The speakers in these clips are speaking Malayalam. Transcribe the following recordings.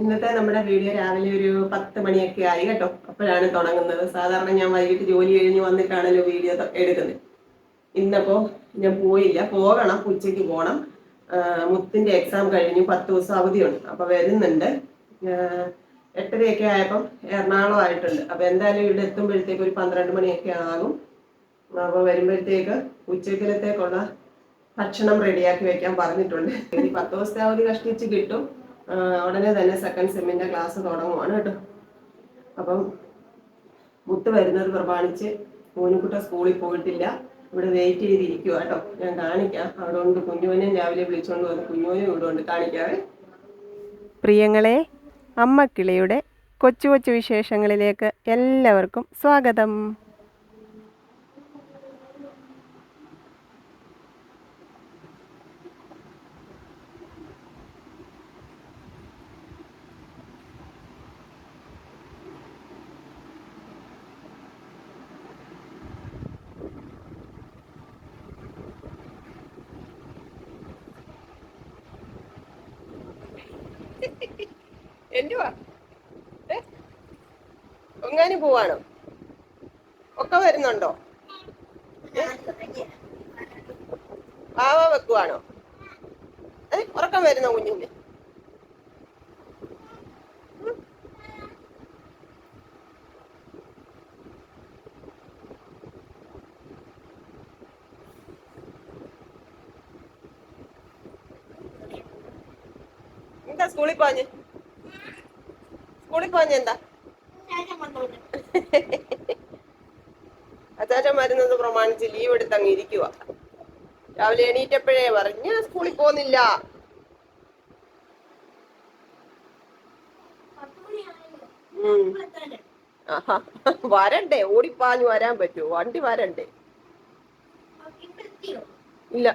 ഇന്നത്തെ നമ്മുടെ വീഡിയോ രാവിലെ ഒരു പത്ത് മണിയൊക്കെ ആയി കേട്ടോ. അപ്പോഴാണ് തുടങ്ങുന്നത്. സാധാരണ ഞാൻ വൈകിട്ട് ജോലി കഴിഞ്ഞ് വന്നിട്ടാണല്ലോ വീഡിയോ എടുക്കുന്നത്. ഇന്നപ്പോ ഞാൻ പോയില്ല. പോകണം. ഉച്ചയ്ക്ക് പോകണം. മുത്തിന്റെ എക്സാം കഴിഞ്ഞു പത്ത് ദിവസം അവധിയുണ്ട്. അപ്പൊ വരുന്നുണ്ട്. എട്ടരയൊക്കെ ആയപ്പം എറണാകുളം ആയിട്ടുണ്ട്. അപ്പൊ എന്തായാലും ഇവിടെ എത്തുമ്പോഴത്തേക്ക് ഒരു പന്ത്രണ്ട് മണിയൊക്കെ ആകും. അപ്പൊ വരുമ്പോഴത്തേക്ക് ഉച്ചക്കലത്തേക്കുള്ള ഭക്ഷണം റെഡിയാക്കി വെക്കാൻ പറഞ്ഞിട്ടുണ്ട്. ഇനി പത്ത് ദിവസത്തെ അവധി കഷ്ടിച്ച് കിട്ടും. ഉടനെ തന്നെ സെക്കൻഡ് സെമ്മിന്റെ ക്ലാസ് തുടങ്ങുവാണ് കേട്ടോ. അപ്പം മുത്ത് വരുന്നത് പ്രമാണിച്ച് മോനുകുട്ട സ്കൂളിൽ പോയിട്ടില്ല. ഇവിടെ വെയിറ്റ് ചെയ്തിരിക്കുക കേട്ടോ. ഞാൻ കാണിക്കാം. അവിടെ കൊണ്ട് കുഞ്ഞുവനെയും രാവിലെ വിളിച്ചുകൊണ്ട് വന്ന് കുഞ്ഞുവനും ഇവിടെ കൊണ്ട് കാണിക്കാവേ. പ്രിയങ്ങളെ അമ്മക്കിളിയുടെ കൊച്ചു കൊച്ചു വിശേഷങ്ങളിലേക്ക് എല്ലാവർക്കും സ്വാഗതം എന്തുവാ ഏ? പൊങ്ങാനും ഒക്കെ വരുന്നുണ്ടോ? വാവ വെക്കുവാണോ? ഏ ഉറക്കം വരുന്ന കുഞ്ഞിന്റെ? ഉം. എന്താ സ്കൂളിൽ പോഞ്ഞ് സ്കൂളിൽ പോഞ്ഞ എന്താ അച്ചാച്ചൻ പ്രമാണിച്ച് ലീവ് എടുത്ത് അങ്ങ് ഇരിക്കുക രാവിലെ എണീറ്റപ്പോഴേ പറഞ്ഞ് സ്കൂളിൽ പോകുന്നില്ല. വരണ്ടേ? ഓടിപ്പാഞ്ഞു വരാൻ പറ്റുമോ വണ്ടി വരണ്ടേ? ഇല്ല.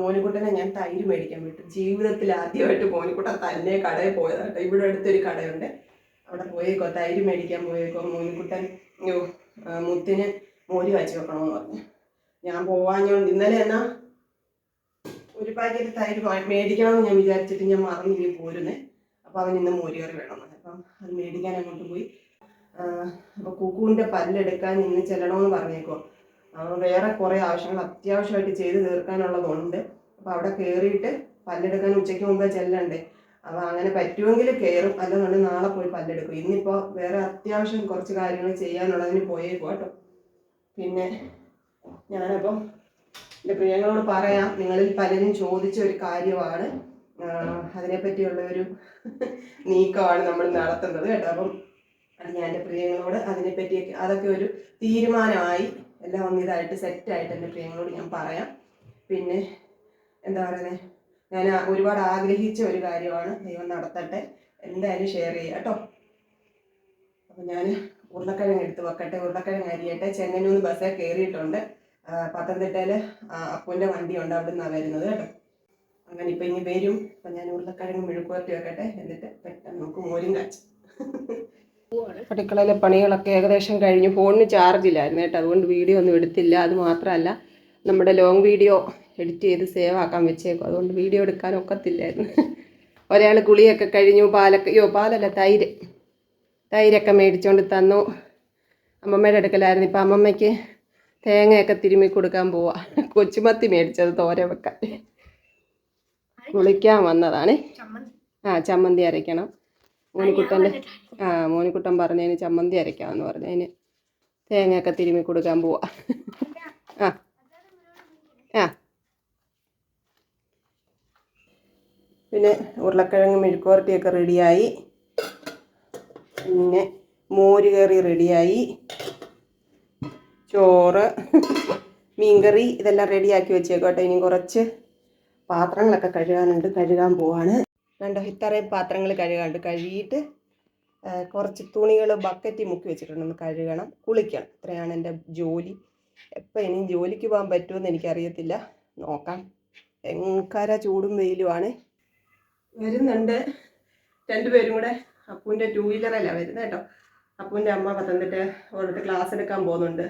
മോനിക്കുട്ടനെ ഞാൻ തൈര് മേടിക്കാൻ വിട്ടു. ജീവിതത്തിൽ ആദ്യമായിട്ട് മോനിക്കുട്ടൻ തന്നെ കടയിൽ പോയതാട്ടോ ഇവിടെ അടുത്തൊരു കടയുണ്ട്. അവിടെ പോയേക്കോ? തൈര് മേടിക്കാൻ പോയേക്കോ? മോനിക്കുട്ടൻ മുത്തിന് മോര് കാച്ചി വെക്കണമെന്ന് പറഞ്ഞു. ഞാൻ പോവാഞ്ഞോണ്ട് ഇന്നലെ എന്നാ ഒരു പാക്കറ്റ് തൈര് മേടിക്കണമെന്ന് ഞാൻ വിചാരിച്ചിട്ട് ഞാൻ മറന്നില്ലേ പോരുന്നേ. അപ്പൊ അവൻ ഇന്ന് മോര് കറി വേണമെന്ന് അപ്പം അത് മേടിക്കാൻ അങ്ങോട്ട് പോയി. അപ്പോൾ അപ്പൊ കുക്കുവിന്റെ പല്ലെടുക്കാൻ ഇന്ന് ചെല്ലണമെന്ന് പറഞ്ഞേക്കോ. വേറെ കുറെ ആവശ്യങ്ങൾ അത്യാവശ്യമായിട്ട് ചെയ്ത് തീർക്കാനുള്ളതുണ്ട്. അപ്പൊ അവിടെ കയറിയിട്ട് പല്ലെടുക്കാൻ ഉച്ചയ്ക്ക് മുമ്പേ ചെല്ലണ്ടേ? അപ്പൊ അങ്ങനെ പറ്റുമെങ്കിൽ കയറും അല്ലെന്നുണ്ടെങ്കിൽ നാളെ പോയി പല്ലെടുക്കും. ഇന്നിപ്പോ വേറെ അത്യാവശ്യം കുറച്ച് കാര്യങ്ങൾ ചെയ്യാനുള്ളതിന് പോയേ കേട്ടോ. പിന്നെ ഞാനപ്പം എന്റെ പ്രിയങ്ങളോട് പറയാം. നിങ്ങളിൽ പലരും ചോദിച്ച ഒരു കാര്യമാണ്. അതിനെ അതിനെപ്പറ്റിയുള്ള ഒരു നീക്കമാണ് നമ്മൾ നടത്തുന്നത് കേട്ടോ. അപ്പം അത് ഞാൻ എന്റെ പ്രിയങ്ങളോട് അതിനെപ്പറ്റിയൊക്കെ അതൊക്കെ ഒരു തീരുമാനമായി എല്ലാം ഒന്ന് ഇതായിട്ട് സെറ്റായിട്ട് എന്റെ പ്രിയങ്ങളോട് ഞാൻ പറയാം. പിന്നെ എന്താ പറയുന്നത് ഞാൻ ഒരുപാട് ആഗ്രഹിച്ച ഒരു കാര്യമാണ്. ദൈവം നടത്തട്ടെ. എന്തായാലും ഷെയർ ചെയ്യാം കേട്ടോ. അപ്പം ഞാൻ ഉരുളക്കിഴങ്ങ് എടുത്ത് വെക്കട്ടെ. ഉരുളക്കിഴങ്ങ് അരിയട്ടെ. ചെങ്ങന്നൂന്ന് ബസ്സിൽ കയറിയിട്ടുണ്ട് പത്തനംതിട്ടയിൽ അപ്പൂന്റെ വണ്ടിയുണ്ട് അവിടെ നിന്നാണ് വരുന്നത് കേട്ടോ. അങ്ങനെ ഇപ്പം ഇനി വരും. അപ്പം ഞാൻ ഉരുളക്കിഴങ്ങ് മെഴുക്കുവരട്ടി വെക്കട്ടെ. എന്നിട്ട് പെട്ടെന്ന് നമുക്ക് മോരും കാച്ചും. അടുക്കളയിലെ പണികളൊക്കെ ഏകദേശം കഴിഞ്ഞു. ഫോണിന് ചാർജ് ഇല്ലായിരുന്നു കേട്ടോ. അതുകൊണ്ട് വീഡിയോ ഒന്നും എടുത്തില്ല. അത് മാത്രമല്ല നമ്മുടെ ലോങ് വീഡിയോ എഡിറ്റ് ചെയ്ത് സേവ് ആക്കാൻ വെച്ചേക്കും. അതുകൊണ്ട് വീഡിയോ എടുക്കാൻ ഒക്കത്തില്ലായിരുന്നു. ഒരാൾ കുളിയൊക്കെ കഴിഞ്ഞു പാലൊക്കെ അയ്യോ പാലല്ല തൈര്. തൈരൊക്കെ മേടിച്ചുകൊണ്ട് തന്നു. അമ്മമ്മയുടെ അടുക്കലായിരുന്നു. ഇപ്പം അമ്മമ്മയ്ക്ക് തേങ്ങയൊക്കെ തിരുമ്മി കൊടുക്കാൻ പോവാ. കൊച്ചുമത്തി മേടിച്ചത് തോര വെക്കാൻ. കുളിക്കാൻ വന്നതാണ്. ആ ചമ്മന്തി അരയ്ക്കണം. മോനിക്കുട്ടന്റെ ആ മോനിക്കുട്ടൻ പറഞ്ഞതിന് ചമ്മന്തി അരയ്ക്കാമെന്ന് പറഞ്ഞതിന് തേങ്ങയൊക്കെ തിരുമ്മി കൊടുക്കാൻ പോവാ. ആ ആ. പിന്നെ ഉരുളക്കിഴങ്ങ് മെഴുക്കുവരട്ടിയൊക്കെ റെഡിയായി. പിന്നെ മോര് കറി റെഡിയായി. ചോറ് മീൻകറി ഇതെല്ലാം റെഡിയാക്കി വെച്ചേക്കോട്ടെ ഇനി കുറച്ച് പാത്രങ്ങളൊക്കെ കഴുകാനുണ്ട്. കഴുകാൻ പോവാണ്. കണ്ടോ? ഇത്രയും പാത്രങ്ങൾ കഴുകാനുണ്ട്. കഴുകിയിട്ട് കുറച്ച് തുണികൾ ബക്കറ്റിൽ മുക്കി വെച്ചിട്ടുണ്ട്. ഒന്ന് കഴുകണം. കുളിക്കണം. ഇത്രയാണ് എന്റെ ജോലി. എപ്പോൾ ഇനിയും ജോലിക്ക് പോകാൻ പറ്റുമെന്ന് എനിക്കറിയത്തില്ല. നോക്കാം. എങ്കര ചൂടും വെയിലുമാണ്. വരുന്നുണ്ട്. രണ്ടുപേരും കൂടെ അപ്പൂന്റെ ടൂ വീലറല്ല വരുന്നത് കേട്ടോ. അപ്പൂന്റെ അമ്മ പത്തനംതിട്ട അവിടുത്തെ ക്ലാസ് എടുക്കാൻ പോകുന്നുണ്ട്.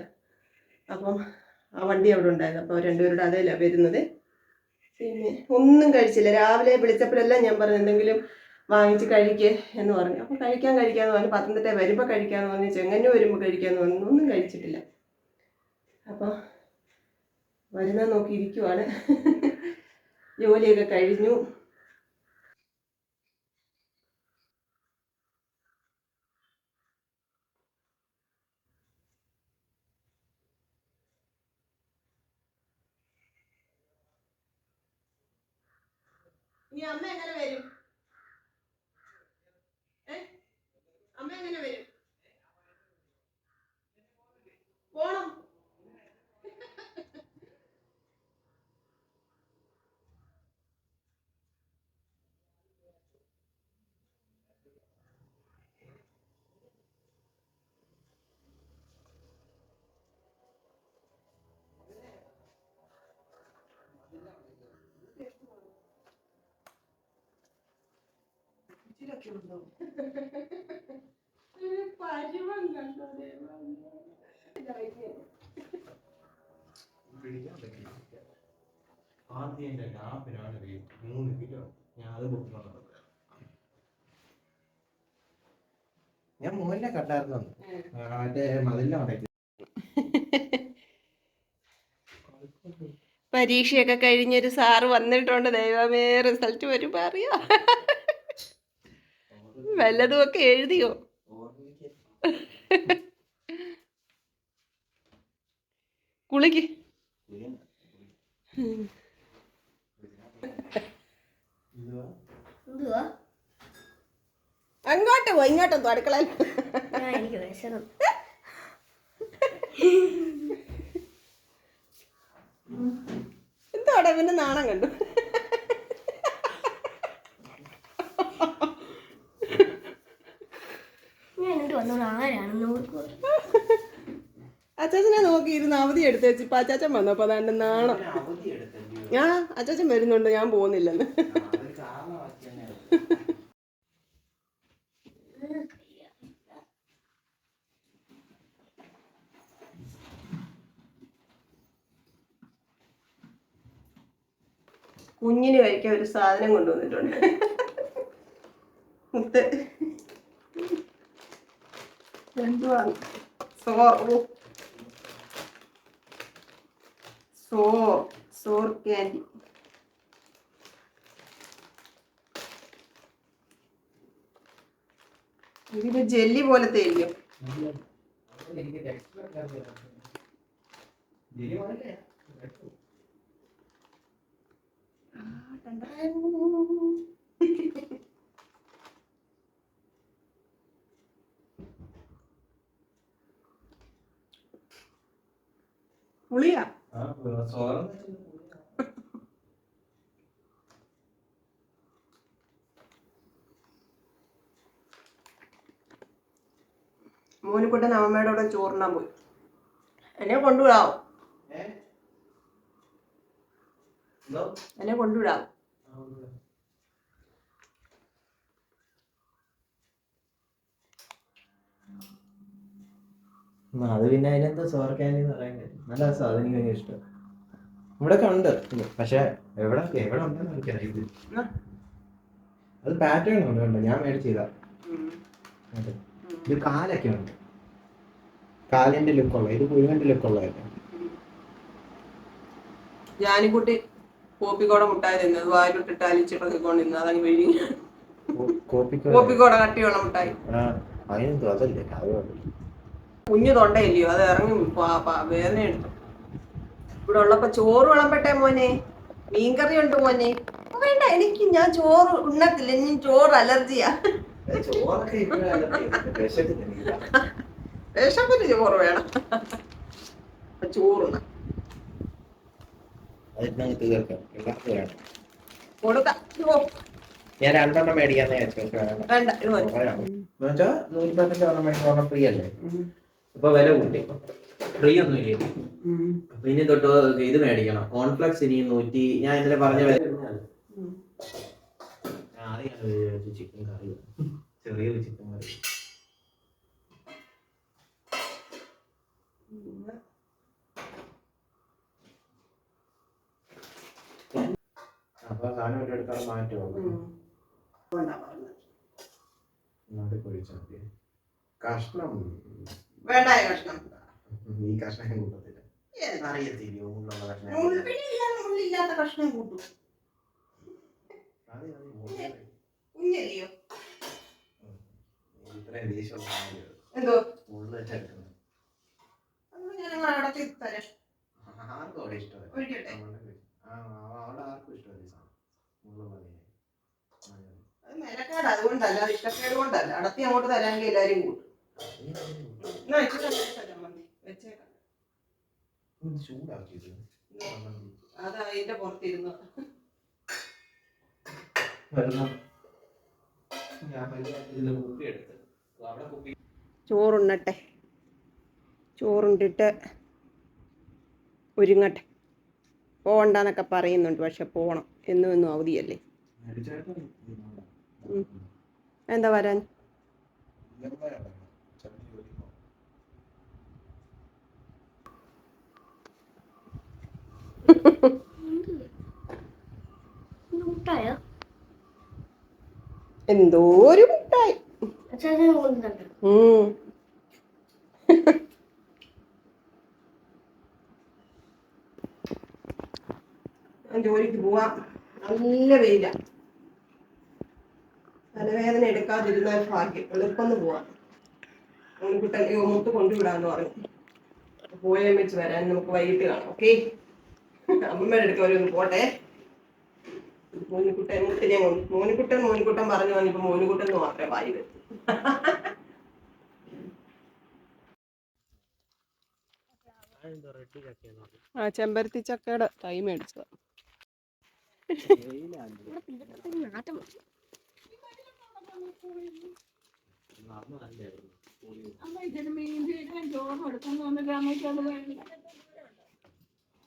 അപ്പം ആ വണ്ടി അവിടെ ഉണ്ടായിരുന്നു. അപ്പോൾ രണ്ടുപേരുടെ അതേല വരുന്നത്. പിന്നെ ഒന്നും കഴിച്ചില്ല. രാവിലെ വിളിച്ചപ്പോഴെല്ലാം ഞാൻ പറഞ്ഞു എന്തെങ്കിലും വാങ്ങിച്ച് കഴിക്കുക എന്ന് പറഞ്ഞു. അപ്പോൾ കഴിക്കാൻ കഴിക്കാമെന്ന് പറഞ്ഞു. പത്തനംതിട്ട വരുമ്പോൾ കഴിക്കാമെന്ന് പറഞ്ഞു. ചെങ്ങന്നൂർ വരുമ്പോൾ കഴിക്കാമെന്ന് പറഞ്ഞു. ഒന്നും കഴിച്ചിട്ടില്ല. അപ്പോൾ വരുന്ന നോക്കി ഇരിക്കുവാണ്. ജോലിയൊക്കെ കഴിഞ്ഞു ഇനി അമ്മ എങ്ങനെ വരും ഏ അമ്മ എങ്ങനെ വരും പോണം ഉണ്ടോ ഒരു പരുവം കണ്ടോ പറ്റില്ല ആദ്യം എന്റെ ലാപ്പിനാണ് വെയിറ്റ് മൂന്ന് കിലോ. ഞാൻ അത് ബുക്ക് ഞാൻ മോനെ കണ്ടായിരുന്നു മറ്റേ മതിലാണ് പരീക്ഷയൊക്കെ കഴിഞ്ഞൊരു സാറ് വന്നിട്ടുണ്ട്. ദൈവമേ റിസൾട്ട് വരുമ്പോ അറിയാ. വല്ലതും ഒക്കെ എഴുതിയോ? കുളിക്ക്. അങ്ങോട്ട് പോ ഇങ്ങോട്ടും തുടക്കള ഞാൻ എനിക്ക് എന്തോടെ പിന്നെ നാണം കണ്ടു ഞാൻ എന്നിട്ട് വന്നത് ആരാണെന്ന് ഇരുന്ന് അച്ചാച്ചനെ നോക്കിയിരുന്ന് അവധി എടുത്ത് വെച്ച് ഇപ്പൊ അച്ചാച്ചൻ വന്നപ്പോ അതാണ്ട് നാണം. ഞാൻ അച്ചാച്ചൻ വരുന്നുണ്ട് ഞാൻ പോകുന്നില്ലെന്ന്. കുഞ്ഞിന് കഴിക്കാൻ ഒരു സാധനം കൊണ്ടുവന്നിട്ടുണ്ട്. മുത്ത്. എന്തുവാ സോർ. സോർ സോർ ക്യാൻഡി ഇതിന് ജെല്ലി പോലത്തെ ഇല്ലയോ പുളിയാ മോനിക്കുട്ടൻ അമ്മമ്മയുടെ കൂടെ ചോറിനാൻ പോയി. എന്നെ കൊണ്ടുവിടാവോ? എന്നെ കൊണ്ടുവിടാവോ? അത് പിന്നെ അതിനെന്താ സോർക്കാനി എന്ന് പറയുന്നത് നല്ല രസം അതെനിക്ക് ഭയങ്കര ഇഷ്ടം. ഇവിടെ കണ്ട് പക്ഷെ എവിടെ എവിടെ ഉണ്ടെന്ന് എനിക്കറിയില്ല. അത് പാറ്റേൺ ഉണ്ട് കണ്ടോ? ഞാൻ മേടിച്ചതാ ഇത്. കാലൊക്കെ ഉണ്ട്. കാലിന്റെ ലുക്കുള്ള ഇത് പുഴുവിന്റെ ലുക്കുള്ളതല്ലേ ജാനിക്കുട്ടി കോപ്പിക്കോട മുട്ടായി തിന്നത് വായിലിട്ടിട്ട് അലിച്ചിട്ടൊക്കെ തിന്നത് അതങ്ങ് വിഴുങ്ങി. കോപ്പിക്കോ കോപ്പിക്കോട. കട്ടിയുള്ള മുട്ടായി. അതിനെന്തോ അതല്ലേ? കുഞ്ഞു തൊണ്ടയില്ലയോ? അത് ഇറങ്ങി വേദന എടുത്തു. ഇവിടെ ഉള്ളപ്പോ ചോറ് വിളമ്പട്ടെ മോനെ? മീൻകറി ഉണ്ട് മോനെ? വേണ്ട എനിക്ക് ഞാൻ ചോറ് ഉണ്ണത്തില്ല. ഇനി ചോറ് അലർജിയാ. വിശപ്പിന് ചോറ് വേണം. ചോറുണ്ണ കൊടുക്കാം. ഞാൻ രണ്ടെണ്ണം മേടിക്കാന്ന് വിചാരിച്ചു. ഫ്രീ അല്ലേ ഉം. ഇപ്പൊ വില കൂട്ടി. ഫ്രീ ഒന്നും ഇല്ല? അപ്പൊ ഇനി തൊട്ട് ഇത് മേടിക്കണം. കോൺഫ്ലക്സ് ഇനി നൂറ്റി ഞാൻ ഇന്നലെ പറഞ്ഞ വില ചിക്കൻ കറി ചെറിയൊരു ചിക്കൻ കറി അപ്പൊ സാധനം മാറ്റുമോ മതി. കഷ്ണം. വേണ്ടായ കഷ്ണം. ഈ കഷ്ണം കൂട്ടത്തില്ല. അറിയത്തില്ലയോ ഉള്ള കഷ്ണം മുള്ളില്ലാതെ മുള്ളില്ലാത്ത കഷ്ണം കൂട്ടും. കുഞ്ഞല്ലയോ ഇത്രയും ദേഷ്യമുള്ള എന്തോ? അടക്കി തരാം. ആർക്കും അവിടെ ഇഷ്ടമല്ല. അവിടെ ആർക്കും ഇഷ്ടമല്ല സാധനം. മുള്ളുള്ള അത് മെനക്കേട് അതുകൊണ്ടല്ല അത് ഇഷ്ടക്കേട് കൊണ്ടല്ല. അടത്തി അങ്ങോട്ട് തരാമെങ്കിൽ എല്ലാരും കൂട്ടും. ചൂടാക്കിയത്. അത് അതിന്റെ പുറത്തിരുന്നു ചോറുണ്ണട്ടെ ചോറുണ്ടിട്ട് ഒരുങ്ങട്ടെ. പോകണ്ടെന്നൊക്കെ പറയുന്നുണ്ട് പക്ഷെ പോകണം എന്നും എന്നും അവധിയല്ലേ. എന്താ വരാൻ മുട്ടായോ എന്തോ ഒരു മുട്ടായി. ജോലിക്ക് പോവാം. നല്ല വെയില. തലവേദന എടുക്കാതിരുന്നാൽ ഭാഗ്യം. എളുപ്പം പോവാം. കുട്ടിയോ മുത്ത് കൊണ്ടുവിടാന്ന് പറഞ്ഞു. പോയാൽ വെച്ച് വരാൻ നമുക്ക് വൈകിട്ട് കാണാം. ഓക്കെ? അമ്മയുടെ അടുത്ത് വരെ ഒന്ന് പോട്ടെ. മോനിക്കുട്ടൻ മുത്തിനെ മോൻ മോനിക്കുട്ടൻ മോനിക്കുട്ടൻ പറഞ്ഞു വന്നിപ്പോ മോനിക്കുട്ടൻ എന്ന് മാത്രമേ വായി വരൂ. ആ ചെമ്പരത്തി ചക്കയുടെ തൈ മേടിച്ചതാ. മീൻ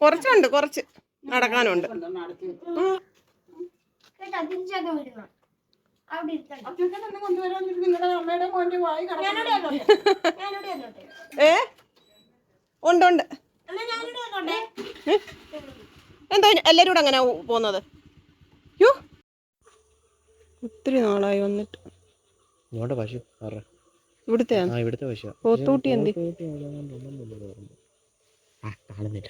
ഇരുത്തണം കുറച്ച്. നടക്കാനുണ്ട്. ഏ? ഉണ്ട് ഉണ്ട്. എന്തോ എല്ലാരും കൂടെ അങ്ങനെ പോകുന്നത്? യോ. ഒത്തിരി നാളായി വന്നിട്ട്. ഇങ്ങോട്ട് പശു പറ. ഇവിടുത്തെ ഇവിടുത്തെ പശു പോത്തൂട്ടി എന്തി? ആ കാണുന്നില്ല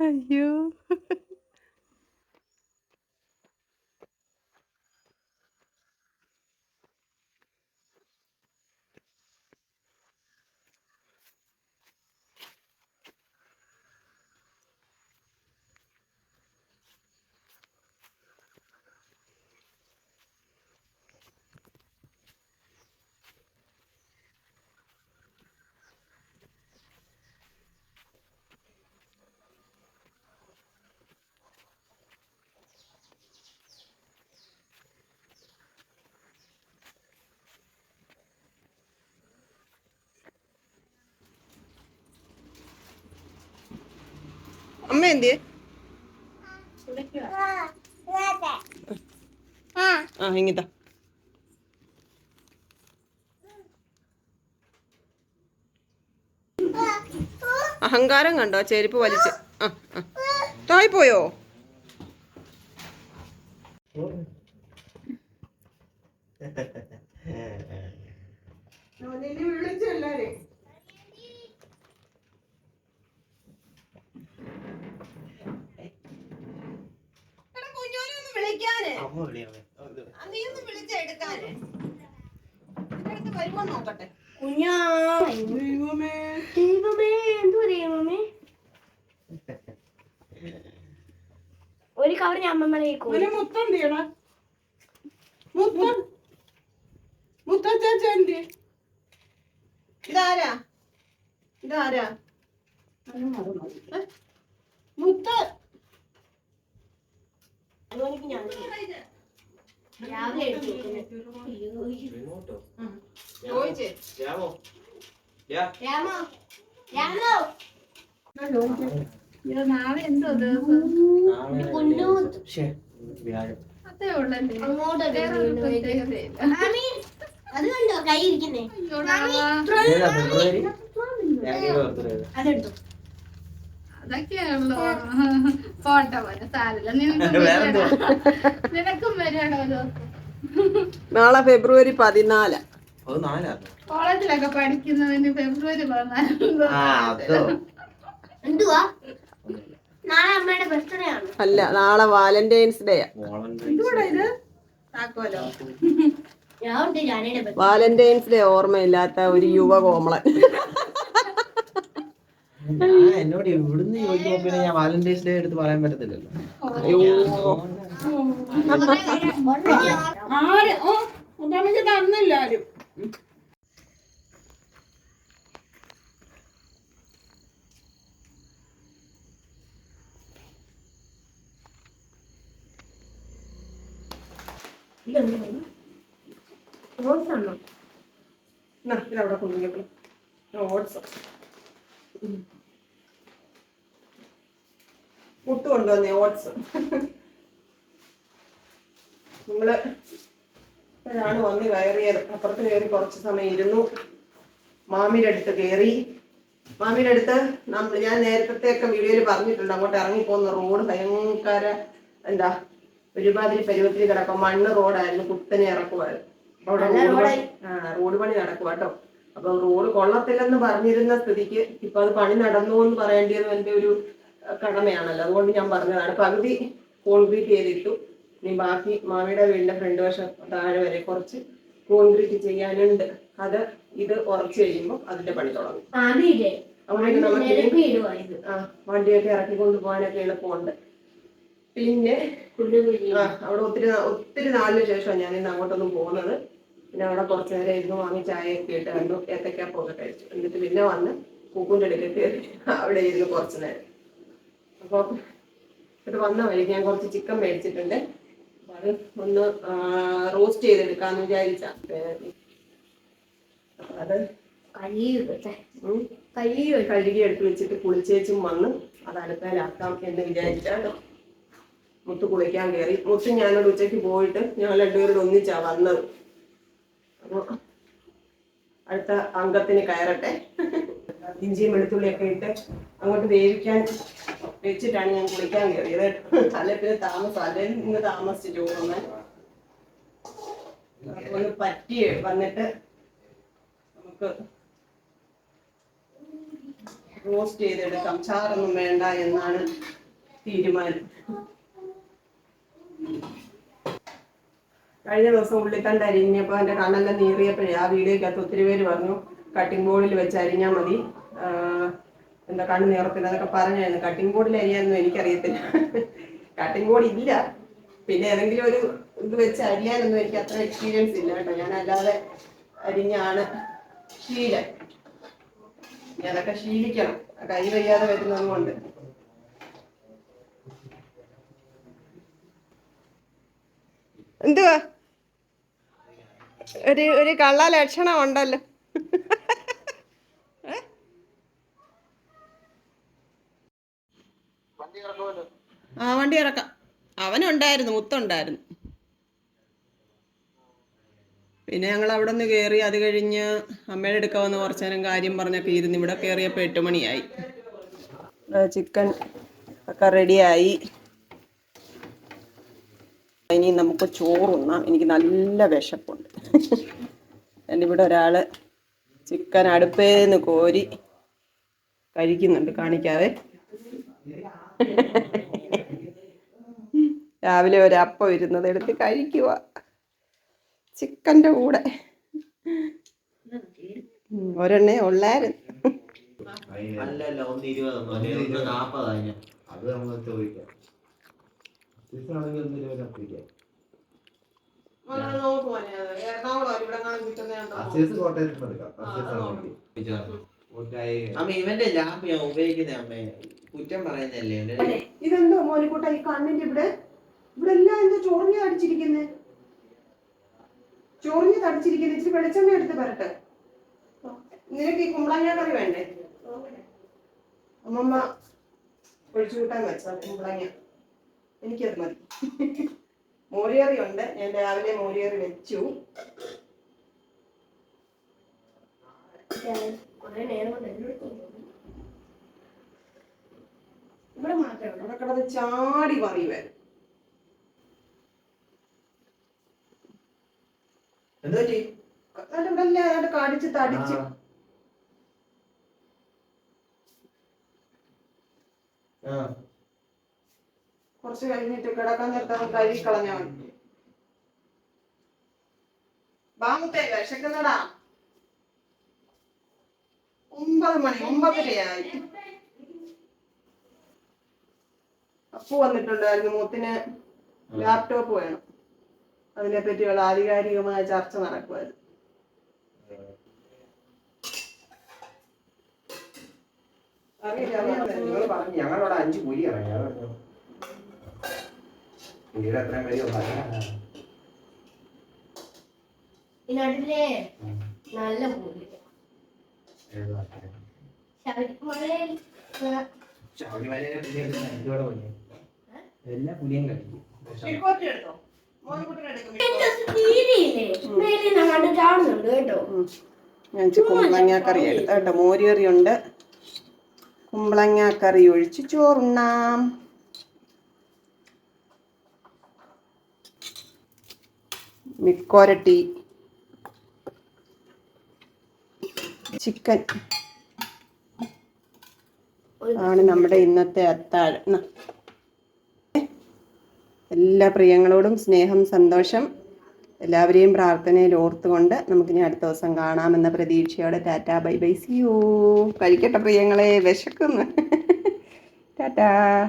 അയ്യോ അമ്മ എന്തിയെ? ആ. ഇങ്ങിതാ അഹങ്കാരം കണ്ടോ? ചെരുപ്പ് വലിച്ച്. ആ ആ. തായി പോയോ വിളിച്ചല്ലാരേ വിളിക്കാന് അമ്മ വിളിയാമേ ആ, നീ ഒന്ന് വിളിച്ചെടുക്കാന് ഇവിടുത്തെ വരുമോ നോക്കട്ടെ കുഞ്ഞാ ദൈവമേ. ദൈവമേ എന്തുവാ ദൈവമേ? ഒരു കവർ ഞാൻ അമ്മമ്മയുടെ ഒരു മുത്തം തീയണ മുത്തം. മുത്തച്ഛ എന്തി? ഇതാരാ? ഇതാരാ? മുത്ത. രാവിലെ നാളെ എന്തോ ദിവസം അതേ ഉള്ളല്ലേ അത് കണ്ടോ കൈ ഇരിക്കുന്നേ അതെടുത്തു അതൊക്കെയാണല്ലോ പോട്ടെ പോലെ സാരില്ല നിനക്കും വരികടാ നാളെ ഫെബ്രുവരി പതിനാല്. അത് നാലാണോ കോളേജിലൊക്കെ പഠിക്കുന്നതിന് ഫെബ്രുവരി എന്തുവാ? നാളെ അമ്മയുടെ ബർത്ത്ഡേ ആണ്? അല്ല നാളെ വാലന്റൈൻസ് ഡേ ഇത്? താക്കോലോ. വാലന്റൈൻസ് ഡേ ഓർമ്മയില്ലാത്ത ഒരു യുവ കോമളൻ എന്നോട് ഇവിടുന്ന് ചോദിക്കുമ്പോ പിന്നെ ഞാൻ വാലന്റൈൻസ് ഡേ എടുത്ത് പറയാൻ പറ്റത്തില്ലല്ലോ. ആര്? ഓ തന്നില്ല ആരും റോസാണോ എന്നാ, ഇതവിടെ കൊണ്ടുപോയി ഓട്സ് പുട്ട് കൊണ്ടുവന്നേ ഓട്സ് നമ്മൾ ഇപ്പോഴാണ് വന്ന് കയറിയത്. അപ്പുറത്ത് കയറി കുറച്ച് സമയം ഇരുന്നു. മാമിയുടെ അടുത്ത് കയറി. മാമിയുടെ അടുത്ത് ഞാൻ നേരത്തെ ഒക്കെ വീഡിയോയിൽ പറഞ്ഞിട്ടുണ്ട്. അങ്ങോട്ട് ഇറങ്ങിപ്പോകുന്ന റോഡ് ഭയങ്കര എന്താ ഒരുമാതിരി പരുവത്തിൽ കിടക്കും. മണ്ണ് റോഡായിരുന്നു. കുത്തനെ ഇറക്കുമായിരുന്നു. അവിടെ റോഡ് പണി റോഡായി. ആ റോഡ് പണി നടക്കും കേട്ടോ. അപ്പൊ റോഡ് കൊള്ളത്തില്ലെന്ന് പറഞ്ഞിരുന്ന സ്ഥിതിക്ക് ഇപ്പൊ അത് പണി നടന്നു എന്ന് പറയേണ്ടത് എന്റെ ഒരു കടമയാണല്ലോ. അതുകൊണ്ട് ഞാൻ പറഞ്ഞതാണ്. പകുതി കോൺക്രീറ്റ് ചെയ്തിട്ടു. ഇനി ബാക്കി മാമിയുടെ വീടിന്റെ ഫ്രണ്ട് വശം താഴെ വരെ കുറച്ച് കോൺക്രീറ്റ് ചെയ്യാനുണ്ട്. അത് ഇത് ഉറച്ചു കഴിയുമ്പോൾ അതിന്റെ പണി തുടങ്ങും. നമുക്ക് വണ്ടിയൊക്കെ ഇറക്കി കൊണ്ടുപോകാനൊക്കെ എളുപ്പമുണ്ട്. പിന്നെ ആ. അവിടെ ഒത്തിരി ഒത്തിരി നാളിന് ശേഷമാണ് ഞാൻ ഇന്ന് അങ്ങോട്ടൊന്നും പോകുന്നത്. പിന്നെ അവിടെ കുറച്ച് നേരം ഇരുന്ന് വാങ്ങി ചായയൊക്കെ ഇട്ട് കണ്ടു. ഏത്തക്ക പോകെ കഴിച്ചു. എന്നിട്ട് പിന്നെ വന്ന് പൂക്കൂന്റെ അടുക്കൽ കയറി അവിടെ ഇരുന്ന് കുറച്ച് നേരം. അപ്പോൾ ഇത് വന്ന വഴിക്ക് ഞാൻ കുറച്ച് ചിക്കൻ മേടിച്ചിട്ടുണ്ട്. അപ്പൊ അത് ഒന്ന് റോസ്റ്റ് ചെയ്തെടുക്കാന്ന് വിചാരിച്ച. അത് കഴിയുക കഴുകി എടുത്ത് വെച്ചിട്ട് കുളിച്ചേച്ചും വന്ന് അത് അടുപ്പേലാക്കാം എന്ന് വിചാരിച്ചാണ്. മുത്ത് കുളിക്കാൻ കയറി മുത്ത് ഞാനോട് ഉച്ചയ്ക്ക് പോയിട്ട് ഞങ്ങൾ രണ്ടുപേരോട് ഒന്നിച്ചാ വന്നത്. അപ്പോൾ അടുത്ത അംഗത്തിന് കയറട്ടെ. ഇഞ്ചിയും വെളുത്തുള്ളിയൊക്കെ ഇട്ട് അങ്ങോട്ട് വേവിക്കാൻ വെച്ചിട്ടാണ് ഞാൻ കുളിക്കാൻ കയറിയത് അല്ലെ പിന്നെ താമസം അല്ലെ ഇന്ന് താമസിച്ച് ചോറുന്ന് ഒന്ന് പറ്റി വന്നിട്ട് നമുക്ക് റോസ്റ്റ് ചെയ്തെടുക്കാം. ചാറൊന്നും വേണ്ട എന്നാണ് തീരുമാനം. കഴിഞ്ഞ ദിവസം ഉള്ളിത്തണ്ട് അരിഞ്ഞപ്പോൾ എന്റെ കണ്ണെല്ലാം നീറിയപ്പോഴേ ആ വീഡിയോക്കകത്ത് ഒത്തിരി പേര് പറഞ്ഞു കട്ടിംഗ് ബോർഡിൽ വെച്ച് അരിഞ്ഞാൽ മതി. എന്താ കണ്ണ് നീറത്തില്ല അതൊക്കെ പറഞ്ഞായിരുന്നു. കട്ടിംഗ് ബോർഡിൽ അരിയാനൊന്നും എനിക്കറിയത്തില്ല. കട്ടിംഗ് ബോർഡ് ഇല്ല. പിന്നെ ഏതെങ്കിലും ഒരു ഇത് വെച്ച് അരിയാനൊന്നും എനിക്ക് അത്ര എക്സ്പീരിയൻസ് ഇല്ല കേട്ടോ. ഞാൻ അല്ലാതെ അരിഞ്ഞാണ് ശീലം. ഞാനൊക്കെ ശീലിക്കണം. കൈ വയ്യാതെ വരുന്നത് കൊണ്ട്. എന്തുവാ? ഒരു ഒരു കള്ള ലക്ഷണം ഉണ്ടല്ലോ ആ വണ്ടി ഇറക്കാം. അവനുണ്ടായിരുന്നു മുത്തുണ്ടായിരുന്നു. പിന്നെ ഞങ്ങൾ അവിടെ നിന്ന് കയറി അത് കഴിഞ്ഞ് അമ്മയുടെ അടുക്ക വന്ന് കുറച്ചു നേരം കാര്യം പറഞ്ഞൊക്കെ ഇരുന്ന് ഇവിടെ കയറിയപ്പോൾ എട്ട് മണിയായി. ചിക്കൻ ഒക്കെ റെഡിയായി ഇനി നമുക്ക് ചോറുണ്ണാം എനിക്ക് നല്ല വിശപ്പുണ്ട്. എന്റെ ഇവിടെ ഒരാൾ ചിക്കൻ അടുപ്പേന്ന് കോരി കഴിക്കുന്നുണ്ട്. കാണിക്കാതെ രാവിലെ ഒരു അപ്പം ഇരുന്നത് എടുത്ത് കഴിക്കുക ചിക്കന്റെ കൂടെ. ഒരെണ്ണേ ഉള്ളായിരുന്നു. അല്ലല്ല ഒന്ന് ഇരുപത് നാപ്പതായി അത് നമ്മൾ ചോദിക്കാം. ആണെങ്കിൽ ഒന്ന് ഇരുപത് അപ്പിക്കാം അമ്മ ഇവന്റെ ലാപ്പ് ഞാൻ ഉപയോഗിക്കുന്ന അമ്മേ. കുറ്റം പറയുന്നല്ലേ ഇവന്റെ ഇതെന്തോ മോനിക്കൂട്ട ഈ കണ്ണിന്റെ ഇവിടെ? ഇവിടെ എല്ലാം എന്തോ ചൊറിഞ്ഞ് തടിച്ചിരിക്കുന്നേ ചൊറിഞ്ഞ് തടിച്ചിരിക്കുന്ന. ഇച്ചിരി വെളിച്ചെണ്ണ എടുത്ത് വരട്ടെ. നിനക്ക് ഈ കുമ്പളങ്ങ കറി വേണ്ടേ അമ്മമ്മ ഒഴിച്ചു കൂട്ടാൻ വെച്ചാ കുമ്പളങ്ങ. എനിക്കത് മതി. മോരിയറി ഉണ്ട് ഞാൻ രാവിലെ മോരിയറി വെച്ചു. ഇവിടെ കിടന്ന് ചാടി പറയുവേ എന്താ പറ്റി? ഇവിടെ ഏതാണ്ട് കടിച്ച് തടിച്ച്. ആ. കുറച്ച് കഴിഞ്ഞിട്ട് കിടക്കാൻ നേരത്തെ കഴുകി കളഞ്ഞാ മതി. ബാമത്തെ വിശക്കുന്നടാ. ഒമ്പത് മണി ഒമ്പതരയായി അപ്പു വന്നിട്ടുണ്ടായിരുന്നു മൂത്തിന് ലാപ്ടോപ്പ് വേണം. അതിനെ പറ്റിയുള്ള ആധികാരികമായ ചർച്ച നടക്കുമായിരുന്നു. ഞങ്ങളവിടെ അഞ്ച് പുലി ഇറങ്ങി. പുലി എടുത്ത് അഞ്ചോടെ പോയി എല്ലാ പുലിയും കഴിക്കും. ഞാൻ കുമ്പളങ്ങാക്കറി കുമ്പളങ്ങ കറി എടുത്ത കേട്ടോ മോരുകറി ഉണ്ട് കുമ്പളങ്ങ ഒഴിച്ച് ചോറുണ്ണാം. മിക്കോരട്ടി. ചിക്കൻ. ആണ് നമ്മുടെ ഇന്നത്തെ അത്താഴം. എല്ലാ പ്രിയങ്ങളോടും സ്നേഹം സന്തോഷം. എല്ലാവരെയും പ്രാർത്ഥനയിൽ ഓർത്തുകൊണ്ട് നമുക്കിനി അടുത്ത ദിവസം കാണാമെന്ന പ്രതീക്ഷയോടെ ടാറ്റ ബൈ ബൈ. സിയോ കഴിക്കട്ടെ പ്രിയങ്ങളെ. വിശക്കുന്നു. ടാറ്റാ.